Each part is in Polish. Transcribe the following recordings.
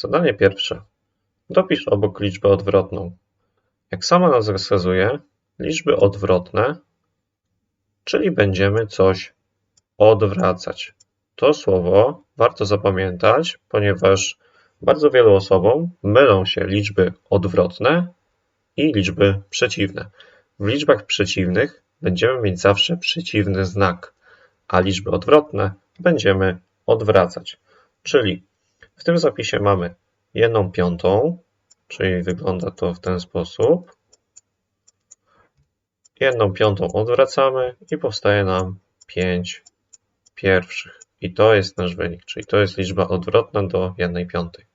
Zadanie pierwsze. Dopisz obok liczbę odwrotną. Jak sama nazwa wskazuje, liczby odwrotne, czyli będziemy coś odwracać. To słowo warto zapamiętać, ponieważ bardzo wielu osobom mylą się liczby odwrotne i liczby przeciwne. W liczbach przeciwnych będziemy mieć zawsze przeciwny znak, a liczby odwrotne będziemy odwracać. Czyli w tym zapisie mamy jedną piątą, czyli wygląda to w ten sposób. Jedną piątą odwracamy i powstaje nam 5 pierwszych. I to jest nasz wynik, czyli to jest liczba odwrotna do jednej piątej.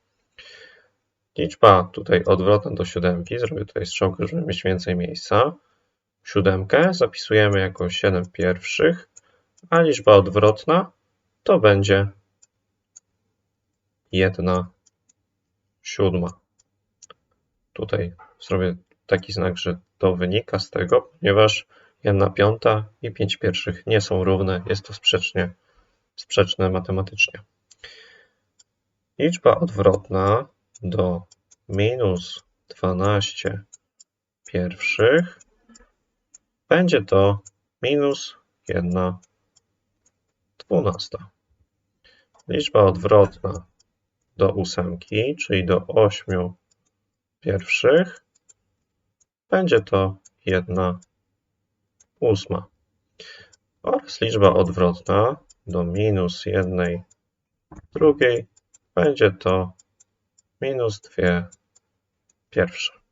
Liczba tutaj odwrotna do siódemki, zrobię tutaj strzałkę, żeby mieć więcej miejsca. Siódemkę zapisujemy jako 7 pierwszych, a liczba odwrotna to będzie 1 siódma. Tutaj zrobię taki znak, że to wynika z tego, ponieważ 1 piąta i 5 pierwszych nie są równe, jest to sprzecznie, sprzeczne matematycznie. Liczba odwrotna do minus 12 pierwszych będzie to minus 1 dwunasta. Liczba odwrotna do ósemki, czyli do 8 pierwszych, będzie to 1 ósma. Oraz liczba odwrotna do minus 1 drugiej będzie to minus 2 pierwsze.